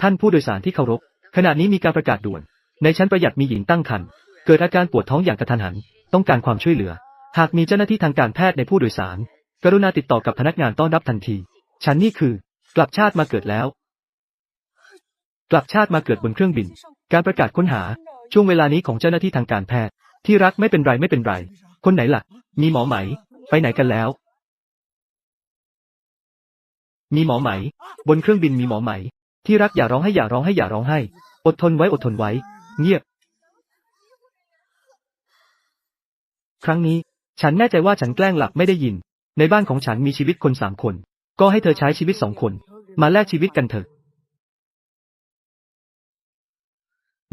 ท่านผู้โดยสารที่เคารพ ขณะนี้มีการประกาศด่วน ในชั้นประหยัดมีหญิงตั้งครรภ์ เกิดอาการปวดท้องอย่างกระทันหัน ต้องการความช่วยเหลือ หากมีเจ้าหน้าที่ทางการแพทย์ในผู้โดยสาร กรุณาติดต่อกับพนักงานต้อนรับทันที ฉันนี่คือ กลับชาติมาเกิดแล้ว กลับชาติมาเกิดบนเครื่องบิน การประกาศค้นหา ช่วงเวลานี้ของเจ้าหน้าที่ทางการแพทย์ ที่รักไม่เป็นไรไม่เป็นไร คนไหนล่ะ มีหมอไหม ไปไหนกันแล้ว มีหมอไหม บนเครื่องบินมีหมอไหม ที่รักอย่าร้องให้อย่าร้องให้อย่าร้องให้ อดทนไว้อดทนไว้ เงียบ ครั้งนี้ ฉันแน่ใจว่าฉันแกล้งหลับไม่ได้ยิน ในบ้านของฉันมีชีวิตคนสามคน ก็ให้เธอใช้ชีวิตสองคน มาแลกชีวิตกันเถอะ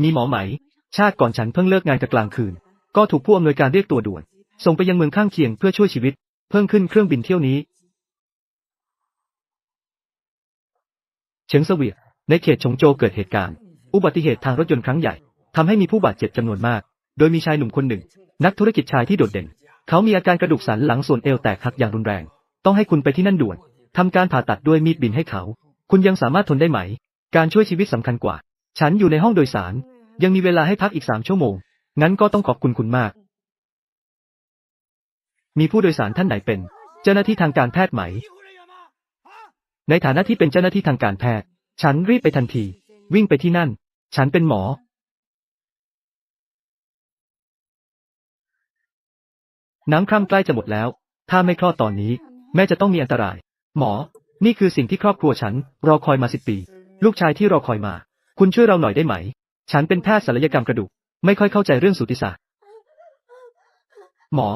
มีหมอไหม ชาติก่อนฉันเพิ่งเลิกงานกลางคืน ก็ถูกผู้อำนวยการเรียกตัวด่วน ส่งไปยังเมืองข้างเคียงเพื่อช่วยชีวิต เพิ่งขึ้นเครื่องบินเที่ยวนี้เฉิงเสวีย ในเขตฉงโจเกิดเหตุการณ์ อุบัติเหตุทางรถยนต์ครั้งใหญ่ทำให้มีผู้บาดเจ็บจำนวนมาก โดยมีชายหนุ่มคนหนึ่ง นักธุรกิจชายที่โดดเด่น เขามีอาการกระดูกสันหลังส่วนเอวแตกหักอย่างรุนแรง ต้องให้คุณไปที่นั่นด่วนทำการผ่าตัดด้วยมีดบินให้เขา คุณยังสามารถทนได้ไหม การช่วยชีวิตสำคัญกว่า ฉันอยู่ในห้องโดยสาร ยังมีเวลาให้พักอีกสามชั่วโมง งั้นก็ต้องขอบคุณคุณมาก มีผู้โดยสารท่านไหนเป็น เจ้าหน้าที่ทางการแพทย์ไหม ในฐานะที่เป็นเจ้าหน้าที่ทางการแพทย์ ฉันรีบไปทันที วิ่งไปที่นั่น ฉันเป็นหมอ น้ำคร่ำใกล้จะหมดแล้ว ถ้าไม่คลอดตอนนี้ แม่จะต้องมีอันตราย หมอ นี่คือสิ่งที่ครอบครัวฉัน รอคอยมาสิบปี ลูกชายที่รอคอยมา คุณช่วยเราหน่อยได้ไหม ฉันเป็นแพทย์ศัลยกรรมกระดูก ไม่ค่อยเข้าใจเรื่องสูติศาสตร์ หมอ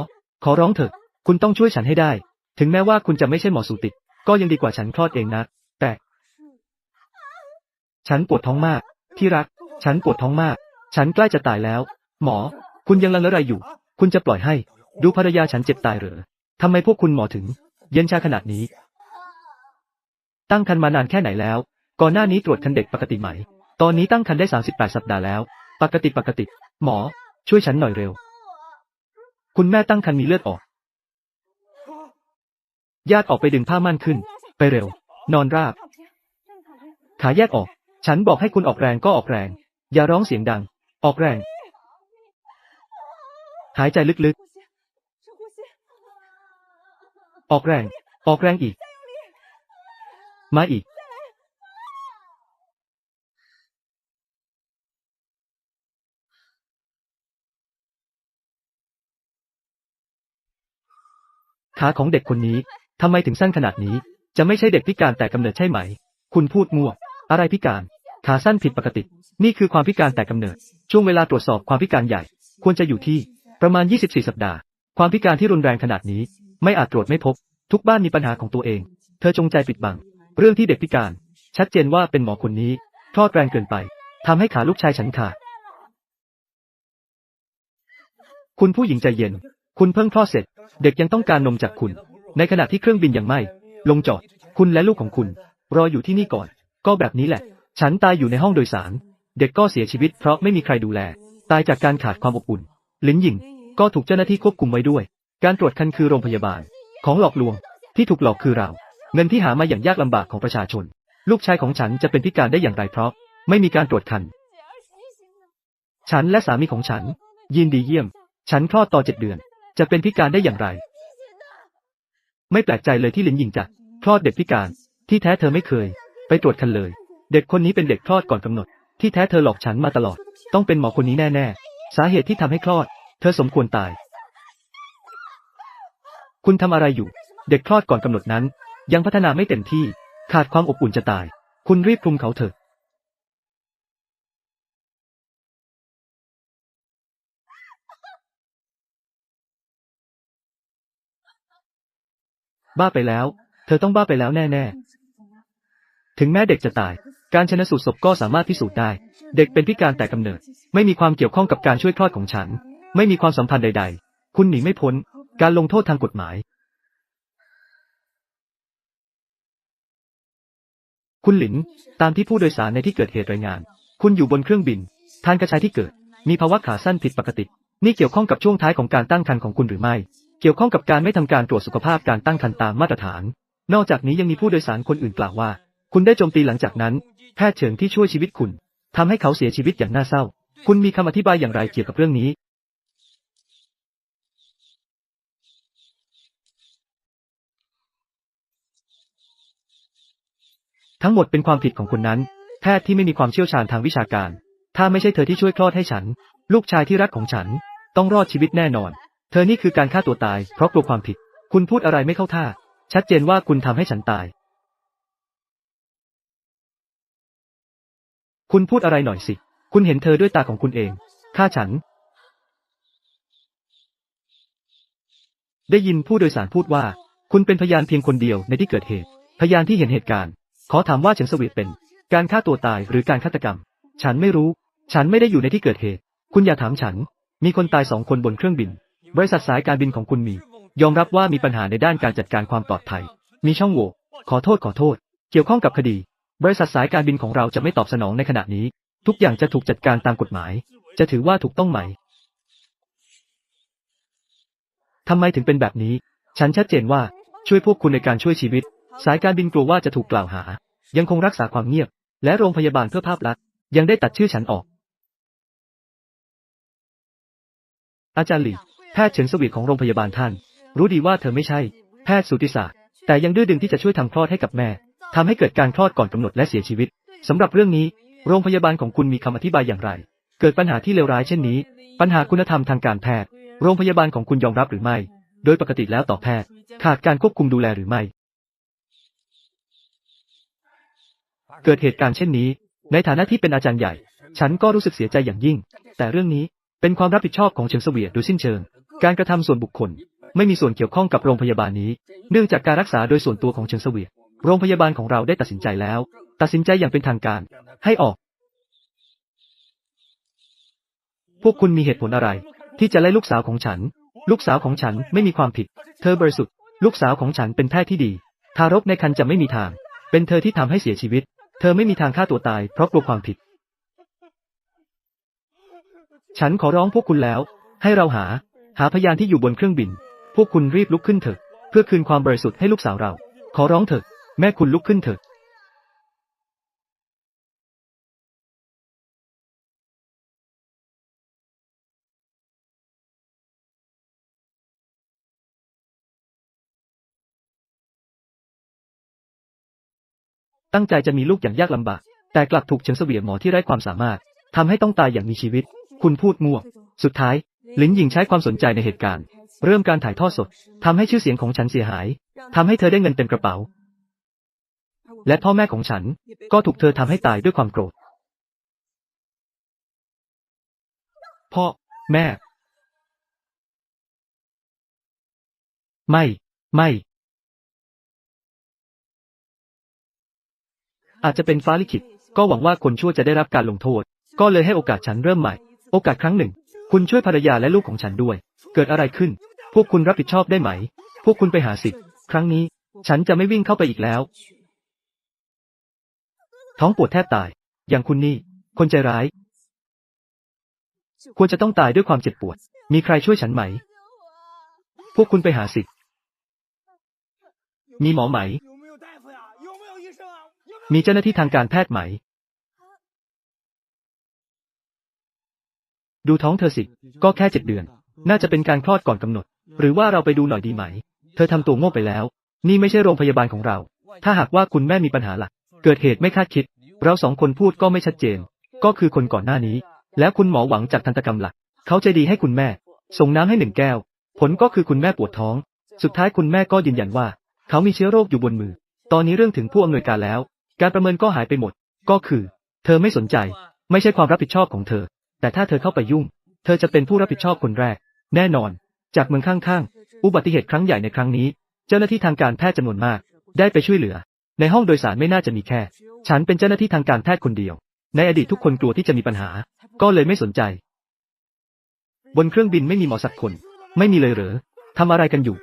ขอร้องเถอะ คุณต้องช่วยฉันให้ได้ ถึงแม้ว่าคุณจะไม่ใช่หมอสูติ ก็ยังดีกว่าฉันคลอดเองนะแต่ ฉันปวดท้องมาก ที่รัก ฉันปวดท้องมาก ฉันใกล้จะตายแล้ว หมอ คุณยังลังเลอะไรอยู่ คุณจะปล่อยให้ ดูภรรยาฉันเจ็บตายเหรอทำไมพวกคุณหมอถึง เย็นชาขนาดนี้ ตั้งครรภ์มานานแค่ไหนแล้ว ก่อนหน้านี้ตรวจคันเด็กปกติไหม ตอนนี้ตั้งครรภ์ได้ 38 สัปดาห์แล้ว ปกติปกติ หมอ ช่วยฉันหน่อยเร็ว คุณแม่ตั้งครรภ์มีเลือดออก ญาติออกไปดึงผ้าม่านขึ้น ไปเร็ว นอนราบ ขาแยกออก ฉันบอกให้คุณออกแรงก็ออกแรง อย่าร้องเสียงดัง ออกแรง หายใจลึกๆ ออกแรง ออกแรงอีก มาอีก ขาของเด็กคนนี้ทำไมถึงสั้นขนาดนี้ จะไม่ใช่เด็กพิการแต่กำเนิดใช่ไหม คุณพูดมั่ว อะไรพิการ ขาสั้นผิดปกติ นี่คือความพิการแต่กำเนิด ช่วงเวลาตรวจสอบความพิการใหญ่ ควรจะอยู่ที่ ประมาณ 24 สัปดาห์ ความพิการที่รุนแรงขนาดนี้ ไม่อาจตรวจไม่พบ ทุกบ้านมีปัญหาของตัวเอง เธอจงใจปิดบัง เรื่องที่เด็กพิการ ชัดเจนว่าเป็นหมอคนนี้คลอดแรงเกินไปทำให้ขาลูกชายฉันขาดคุณผู้หญิงใจเย็น คุณเพิ่งคลอดเสร็จ เด็กยังต้องการนมจากคุณ ในขณะที่เครื่องบินยังไม่ ลงจอด คุณและลูกของคุณ รออยู่ที่นี่ก่อน ก็แบบนี้แหละ ฉันตายอยู่ในห้องโดยสาร เด็กก็เสียชีวิตเพราะไม่มีใครดูแล ตายจากการขาดความอบอุ่น ลินหยิง ก็ถูกเจ้าหน้าที่ควบคุมไว้ด้วย การตรวจคันคือโรงพยาบาล ของหลอกลวง ที่ถูกหลอกคือเรา เงินที่หามาอย่างยากลำบากของประชาชน ลูกชายของฉันจะเป็นพิการได้อย่างไรเพราะ ไม่มีการตรวจคัน ฉันและสามีของฉัน ยินดีเยี่ยม ฉันคลอดต่อเจ็ดเดือน จะเป็นพิการได้อย่างไร ไม่แปลกใจเลยที่ลินหยิงจะคลอดเด็กพิการ ที่แท้เธอไม่เคย ไปตรวจคันเลย เด็กคนนี้เป็นเด็กคลอดก่อนกำหนด ที่แท้เธอหลอกฉันมาตลอด ต้องเป็นหมอคนนี้แน่ๆ สาเหตุที่ทำให้คลอด เธอสมควรตาย คุณทำอะไรอยู่ เด็กคลอดก่อนกำหนดนั้น ยังพัฒนาไม่เต็มที่ ขาดความอบอุ่นจะตาย คุณรีบคลุมเขาเถอะบ้าไปแล้ว เธอต้องบ้าไปแล้วแน่ๆ ถึงแม้เด็กจะตาย การชนสูตรศพก็สามารถพิสูจน์ได้ เด็กเป็นพิการแต่กำเนิด ไม่มีความเกี่ยวข้องกับการช่วยคลอดของฉัน ไม่มีความสัมพันธ์ใด ๆ คุณหนีไม่พ้น การลงโทษทางกฎหมาย คุณหลิน ตามที่ผู้โดยสารในที่เกิดเหตุรายงาน คุณอยู่บนเครื่องบิน ทานกระชายที่เกิด มีภาวะขาสั้นผิดปกติ นี่เกี่ยวข้องกับช่วงท้ายของการตั้งครรภ์ของคุณหรือไม่ เกี่ยวข้องกับการไม่ทำการตรวจสุขภาพการตั้งครรภ์ตามมาตรฐาน นอกจากนี้ยังมีผู้โดยสารคนอื่นกล่าวว่า คุณได้โจมตีหลังจากนั้น แพทย์เฉิงที่ช่วยชีวิตคุณทำให้เขาเสียชีวิตอย่างน่าเศร้า คุณมีคำอธิบายอย่างไรเกี่ยวกับเรื่องนี้ ทั้งหมดเป็นความผิดของคุณนั้น แพทย์ที่ไม่มีความเชี่ยวชาญทางวิชาการ ถ้าไม่ใช่เธอที่ช่วยคลอดให้ฉัน ลูกชายที่รักของฉัน ต้องรอดชีวิตแน่นอน เธอนี่คือการฆ่าตัวตาย เพราะกลัวความผิด คุณพูดอะไรไม่เข้าท่า ชัดเจนว่าคุณทำให้ฉันตาย คุณพูดอะไรหน่อยสิ คุณเห็นเธอด้วยตาของคุณเองฆ่าฉัน ได้ยินผู้โดยสารพูดว่า คุณเป็นพยานเพียงคนเดียวในที่เกิดเหตุ พยานที่เห็นเหตุการณ์ ขอถามว่าเฉิงสวีทเป็น การฆ่าตัวตายหรือการฆาตกรรม ฉันไม่รู้ ฉันไม่ได้อยู่ในที่เกิดเหตุ คุณอย่าถามฉัน มีคนตายสองคนบนเครื่องบิน บริษัทสายการบินของคุณมี ยอมรับว่ามีปัญหาในด้านการจัดการความปลอดภัย มีช่องโหว่ ขอโทษขอโทษ เกี่ยวข้องกับคดี บริษัทสายการบินของเราจะไม่ตอบสนองในขณะนี้ ทุกอย่างจะถูกจัดการตามกฎหมาย จะถือว่าถูกต้องไหมทำไมถึงเป็นแบบนี้ ฉันชัดเจนว่า ช่วยพวกคุณในการช่วยชีวิต สายการบินกลัวว่าจะถูกกล่าวหา ยังคงรักษาความเงียบ และโรงพยาบาลเพื่อภาพลักษณ์ยังได้ตัดชื่อฉันออก อาจารย์หลี่แพทย์เฉินสวีทของโรงพยาบาลท่าน รู้ดีว่าเธอไม่ใช่ แพทย์สูติศาสตร์แต่ยังดื้อดึงที่จะช่วยทำคลอดให้กับแม่ ทำให้เกิดการคลอดก่อนกำหนดและเสียชีวิตสำหรับเรื่องนี้ โรงพยาบาลของคุณมีคำอธิบายอย่างไร เกิดปัญหาที่เลวร้ายเช่นนี้ ปัญหาคุณธรรมทางการแพทย์ โรงพยาบาลของคุณยอมรับหรือไม่ โดยปกติแล้วต่อแพทย์ ขาดการควบคุมดูแลหรือไม่ เกิดเหตุการณ์เช่นนี้ ในฐานะที่เป็นอาจารย์ใหญ่ ฉันก็รู้สึกเสียใจอย่างยิ่ง แต่เรื่องนี้เป็นความรับผิดชอบของเฉิงเสวียโดยสิ้นเชิง การกระทำส่วนบุคคล ไม่มีส่วนเกี่ยวข้องกับโรงพยาบาลนี้ เนื่องจากการรักษาโดยส่วนตัวของเฉิงเสวีย โรงพยาบาลของเราได้ตัดสินใจแล้ว ตัดสินใจอย่างเป็นทางการ ให้ออก พวกคุณมีเหตุผลอะไร ที่จะไล่ลูกสาวของฉัน ลูกสาวของฉันไม่มีความผิด เธอบริสุทธิ์ ลูกสาวของฉันเป็นแพทย์ที่ดี ทารกในครรภ์จะไม่มีทาง เป็นเธอที่ทำให้เสียชีวิต เธอไม่มีทางฆ่าตัวตาย เพราะกลัวความผิด ฉันขอร้องพวกคุณแล้ว ให้เราหา หาพยานที่อยู่บนเครื่องบิน พวกคุณรีบลุกขึ้นเถอะ เพื่อคืนความบริสุทธิ์ให้ลูกสาวเรา ขอร้องเถอะ แม่คุณลุกขึ้นเถอะตั้งใจจะมีลูกอย่างยากลำบาก แต่กลับถูกเฉิงเสวียหมอที่ไร้ความสามารถทำให้ต้องตายอย่างมีชีวิต คุณพูดมั่ว สุดท้าย ลินหยิงใช้ความสนใจในเหตุการณ์ เริ่มการถ่ายทอดสดทำให้ชื่อเสียงของฉันเสียหายทำให้เธอได้เงินเต็มกระเป๋า และพ่อแม่ของฉัน ก็ถูกเธอทำให้ตายด้วยความโกรธ พ่อ แม่ ไม่ ไม่ อาจจะเป็นฟ้าลิขิต ก็หวังว่าคนชั่วจะได้รับการลงโทษ ก็เลยให้โอกาสฉันเริ่มใหม่ โอกาสครั้งหนึ่ง คุณช่วยภรรยาและลูกของฉันด้วย เกิดอะไรขึ้น พวกคุณรับผิดชอบได้ไหม พวกคุณไปหาสิ ครั้งนี้ ฉันจะไม่วิ่งเข้าไปอีกแล้ว ท้องปวดแทบตาย อย่างคุณนี่ คนใจร้าย ควรจะต้องตายด้วยความเจ็บปวด มีใครช่วยฉันไหม พวกคุณไปหาสิ มีหมอไหม มีเจ้าหน้าที่ทางการแพทย์ไหม ดูท้องเธอสิ ก็แค่เจ็ดเดือน น่าจะเป็นการคลอดก่อนกำหนด หรือว่าเราไปดูหน่อยดีไหม เธอทำตัวโง่ไปแล้ว นี่ไม่ใช่โรงพยาบาลของเรา ถ้าหากว่าคุณแม่มีปัญหาหลัก เกิดเหตุไม่คาดคิด เราสองคนพูดก็ไม่ชัดเจน ก็คือคนก่อนหน้านี้ แล้วคุณหมอหวังจากทันตกรรมหลัก เขาใจดีให้คุณแม่ ส่งน้ำให้หนึ่งแก้ว ผลก็คือคุณแม่ปวดท้อง สุดท้ายคุณแม่ก็ยืนยันว่า เขามีเชื้อโรคอยู่บนมือ ตอนนี้เรื่องถึงผู้อำนวยการแล้ว การประเมินก็หายไปหมด ก็คือ เธอไม่สนใจ ไม่ใช่ความรับผิดชอบของเธอ แต่ถ้าเธอเข้าไปยุ่ง เธอจะเป็นผู้รับผิดชอบคนแรก แน่นอน จากเมืองข้างๆ อุบัติเหตุครั้งใหญ่ในครั้งนี้ เจ้าหน้าที่ทางการแพทย์จำนวนมาก ได้ไปช่วยเหลือ ในห้องโดยสารไม่น่าจะมีแค่ ฉันเป็นเจ้าหน้าที่ทางการแพทย์คนเดียว ในอดีตทุกคนกลัวที่จะมีปัญหา ก็เลยไม่สนใจ บนเครื่องบินไม่มีหมอสักคน ไม่มีเลยเหรอทำอะไรกันอยู่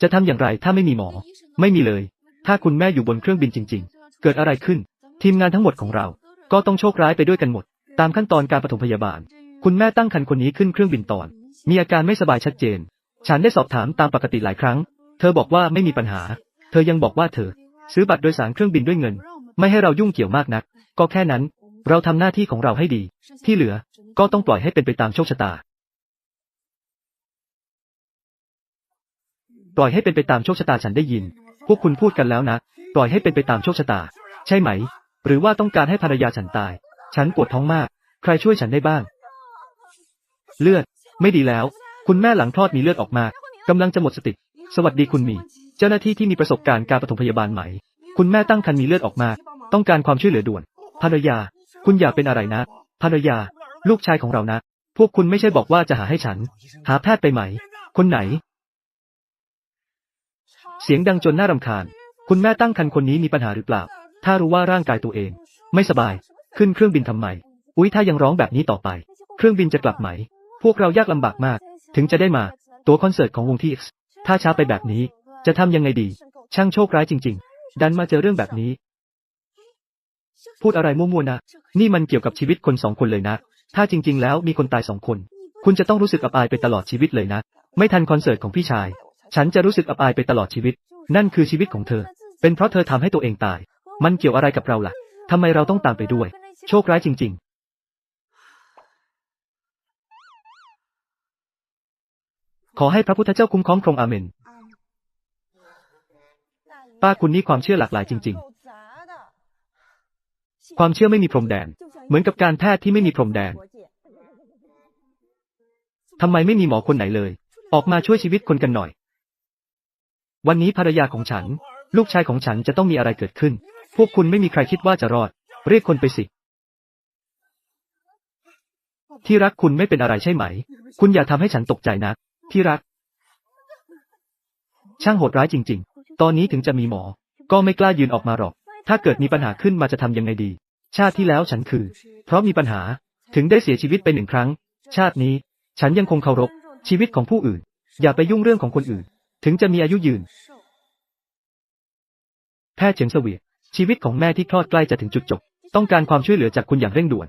จะทำอย่างไรถ้าไม่มีหมอ ไม่มีเลย ถ้าคุณแม่อยู่บนเครื่องบินจริง ๆ เกิดอะไรขึ้น ทีมงานทั้งหมดของเรา ก็ต้องโชคร้ายไปด้วยกันหมด ตามขั้นตอนการปฐมพยาบาล คุณแม่ตั้งครรภ์คนนี้ขึ้นเครื่องบินตอน มีอาการไม่สบายชัดเจน ฉันได้สอบถามตามปกติหลายครั้ง เธอบอกว่าไม่มีปัญหา เธอยังบอกว่าเธอ ซื้อบัตรโดยสารเครื่องบินด้วยเงิน ไม่ให้เรายุ่งเกี่ยวมากนัก ก็แค่นั้น เราทำหน้าที่ของเราให้ดี ที่เหลือก็ต้องปล่อยให้เป็นไปตามโชคชะตา ปล่อยให้เป็นไปตามโชคชะตาฉันได้ยิน พวกคุณพูดกันแล้วนะ ปล่อยให้เป็นไปตามโชคชะตา ใช่ไหม หรือว่าต้องการให้ภรรยาฉันตาย ฉันปวดท้องมาก ใครช่วยฉันได้บ้าง เลือด ไม่ดีแล้ว คุณแม่หลังคลอดมีเลือดออกมากำลังจะหมดสติ สวัสดีคุณมี เจ้าหน้าที่ที่มีประสบการณ์การปฐมพยาบาลไหม คุณแม่ตั้งครรภ์มีเลือดออกมากต้องการความช่วยเหลือด่วน ภรรยา คุณอย่าเป็นอะไรนะ ภรรยา ลูกชายของเรานะ พวกคุณไม่ใช่บอกว่าจะหาให้ฉัน หาแพทย์ไปไหม คนไหน เสียงดังจนน่ารำคาญ คุณแม่ตั้งครรภ์คนนี้มีปัญหาหรือเปล่า ถ้ารู้ว่าร่างกายตัวเอง ไม่สบาย ขึ้นเครื่องบินทำไม อุ๊ย ถ้ายังร้องแบบนี้ต่อไป เครื่องบินจะกลับไหม พวกเรายากลำบากมาก ถึงจะได้มา ตัวคอนเสิร์ตของวงที่ X ถ้าช้าไปแบบนี้ จะทำยังไงดี ช่างโชคร้ายจริง ๆ ดันมาเจอเรื่องแบบนี้ พูดอะไรมั่วๆนะ นี่มันเกี่ยวกับชีวิตคนสองคนเลยนะ ถ้าจริง ๆ แล้วมีคนตายสองคน คุณจะต้องรู้สึกอับอายไปตลอดชีวิตเลยนะ ไม่ทันคอนเสิร์ตของพี่ชาย ฉันจะรู้สึกอับอายไปตลอดชีวิต นั่นคือชีวิตของเธอ เป็นเพราะเธอทำให้ตัวเองตาย มันเกี่ยวอะไรกับเราล่ะทำไมเราต้องตามไปด้วย โชคร้ายจริง ขอให้พระพุทธเจ้าคุ้มครองพรองอาเมน ป้าคุณนี่ความเชื่อหลากหลายจริง ๆ ความเชื่อไม่มีพรมแดน เหมือนกับการแพทย์ที่ไม่มีพรมแดน ทำไมไม่มีหมอคนไหนเลย ออกมาช่วยชีวิตคนกันหน่อย วันนี้ภรรยาของฉัน ลูกชายของฉันจะต้องมีอะไรเกิดขึ้น พวกคุณไม่มีใครคิดว่าจะรอด เรียกคนไปสิที่รักคุณไม่เป็นอะไรใช่ไหม คุณอย่าทำให้ฉันตกใจนะ ที่รัก ช่างโหดร้ายจริง ๆ ตอนนี้ถึงจะมีหมอ ก็ไม่กล้ายืนออกมาหรอก ถ้าเกิดมีปัญหาขึ้นมาจะทำยังไงดี ชาติที่แล้วฉันคือ เพราะมีปัญหา ถึงได้เสียชีวิตไปหนึ่งครั้ง ชาตินี้ ฉันยังคงเคารพ ชีวิตของผู้อื่น อย่าไปยุ่งเรื่องของคนอื่น ถึงจะมีอายุยืน แพทย์เฉิงเสวียชีวิตของแม่ที่คลอดใกล้จะถึงจุดจบ ต้องการความช่วยเหลือจากคุณอย่างเร่งด่วน